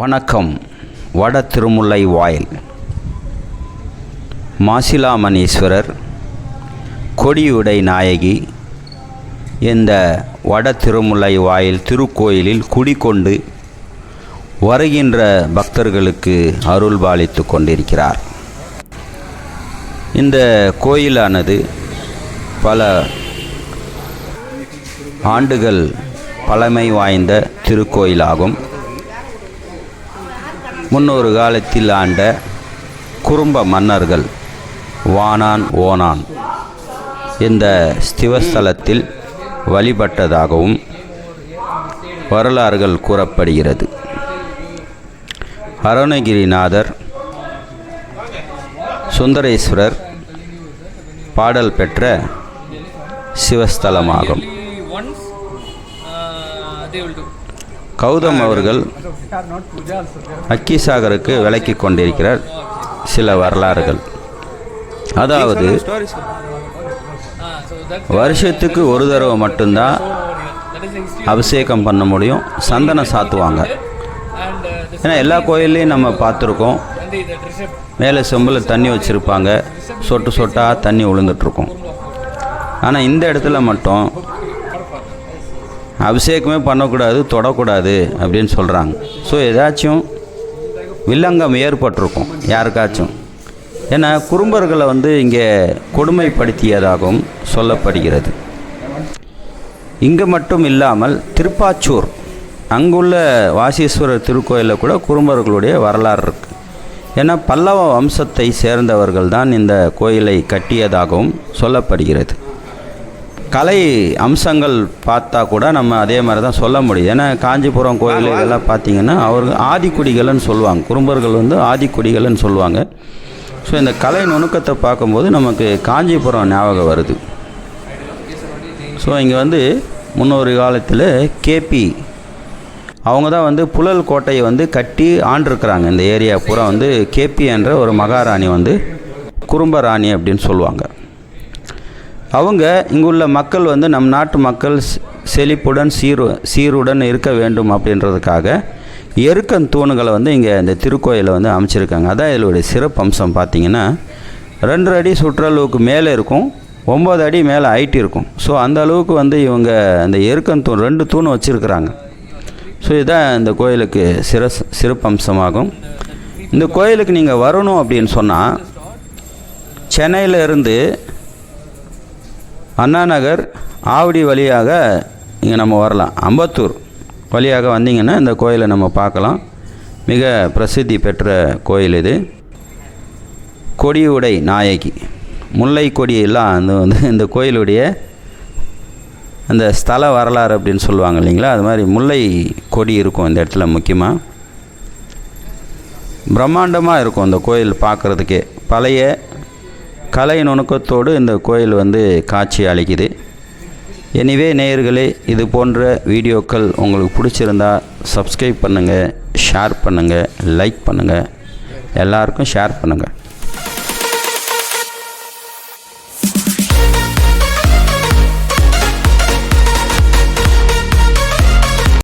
வணக்கம். வட திருமுல்லை வாயில். மாசிலாமணீஸ்வரர் கொடியுடை நாயகி இந்த வட திருமுல்லை வாயில் திருக்கோயிலில் குடிகொண்டு வருகின்ற பக்தர்களுக்கு அருள் பாலித்து கொண்டிருக்கிறார். இந்த கோயிலானது பல ஆண்டுகள் பழமை வாய்ந்த திருக்கோயிலாகும். முன்னொரு காலத்தில் ஆண்ட குறும்ப மன்னர்கள் வானான் ஓனான் இந்த ஸ்திவஸ்தலத்தில் வழிபட்டதாகவும் வரலாறுகள் கூறப்படுகிறது. அருணகிரிநாதர் சுந்தரேஸ்வரர் பாடல் பெற்ற சிவஸ்தலமாகும். கௌதம் அவர்கள் அக்கிசாகருக்கு விலக்கி கொண்டிருக்கிறார் சில வரலாறுகள். அதாவது வருஷத்துக்கு ஒரு தடவை மட்டும்தான் அபிஷேகம் பண்ண முடியும் சந்தனம் சாத்துவாங்க. ஏன்னா எல்லா கோயில்லையும் நம்ம பார்த்துருக்கோம். மேலே செம்பில் தண்ணி வச்சுருப்பாங்க சொட்டு சொட்டாக தண்ணி விழுந்துட்டுருக்கும் ஆனால் இந்த இடத்துல மட்டும் அபிஷேகமே பண்ணக்கூடாது தொடக்கூடாது அப்படின்னு சொல்கிறாங்க ஸோ ஏதாச்சும் வில்லங்கம் ஏற்பட்டிருக்கும் யாருக்காச்சும். ஏன்னா குறும்பர்களை வந்து இங்கே கொடுமைப்படுத்தியதாகவும் சொல்லப்படுகிறது. இங்கே மட்டும் இல்லாமல் திருப்பாச்சூர் அங்குள்ள வாசீஸ்வரர் திருக்கோயிலில் கூட குறும்பர்களுடைய வரலாறு இருக்குது ஏன்னா பல்லவ வம்சத்தை சேர்ந்தவர்கள் தான் இந்த கோயிலை கட்டியதாகவும் சொல்லப்படுகிறது. கலை அம்சங்கள் பார்த்தா கூட நம்ம அதே மாதிரி தான் சொல்ல முடியும். ஏன்னா காஞ்சிபுரம் கோயில் இதெல்லாம் பார்த்தீங்கன்னா அவர்கள் ஆதிக்குடிகள்னு சொல்லுவாங்க. குறும்பர்கள் வந்து ஆதிக்குடிகள்னு சொல்லுவாங்க. ஸோ இந்த கலை நுணுக்கத்தை பார்க்கும்போது நமக்கு காஞ்சிபுரம் ஞாபகம் வருது. ஸோ இங்கே வந்து முன்னொரு காலத்தில் கேபி அவங்க தான் வந்து புழல் கோட்டையை வந்து கட்டி ஆண்டிருக்கிறாங்க. இந்த ஏரியா பூரா வந்து கேபி என்ற ஒரு மகாராணி வந்து குறும்ப ராணி அப்படின்னு சொல்லுவாங்க. அவங்க இங்குள்ள மக்கள் வந்து நம் நாட்டு மக்கள் செழிப்புடன் சீரு சீருடன் இருக்க வேண்டும் அப்படின்றதுக்காக எருக்கன் தூணுகளை வந்து இங்கே இந்த திருக்கோயிலை வந்து அமைச்சிருக்காங்க. அதான் இதனுடைய சிறப்பு அம்சம் பார்த்தீங்கன்னா ரெண்டு அடி சுற்றளவுக்கு மேலே இருக்கும் ஒம்பது அடி மேலே ஹைட் இருக்கும். ஸோ அந்த அளவுக்கு வந்து இவங்க அந்த எருக்கன் தூண் ரெண்டு தூண் வச்சுருக்குறாங்க. ஸோ இதுதான் இந்த கோயிலுக்கு சிற சிறப்பம்சமாகும் இந்த கோயிலுக்கு நீங்கள் வரணும் அப்படின்னு சொன்னால் சென்னையிலேருந்து அண்ணா நகர் ஆவடி வழியாக இங்கே நம்ம வரலாம். அம்பத்தூர் வழியாக வந்தீங்கன்னா இந்த கோயிலை நம்ம பார்க்கலாம். மிக பிரசித்தி பெற்ற கோயில் இது. கொடியுடை நாயகி. முல்லை கொடியெல்லாம் அந்த வந்து இந்த கோயிலுடைய அந்த ஸ்தல வரலாறு அப்படின்னு சொல்லுவாங்க இல்லைங்களா? அது மாதிரி முல்லை கொடி இருக்கும் இந்த இடத்துல முக்கியமாக பிரம்மாண்டமாக இருக்கும் இந்த கோயில் பார்க்குறதுக்கே. பழைய கலை நுணுக்கத்தோடு இந்த கோயில் வந்து காட்சி அளிக்குது. எனிவே நேயர்களே இது போன்ற வீடியோக்கள் உங்களுக்கு பிடிச்சிருந்தா சப்ஸ்கிரைப் பண்ணுங்கள் ஷேர் பண்ணுங்கள் லைக் பண்ணுங்கள் எல்லாருக்கும் ஷேர் பண்ணுங்கள்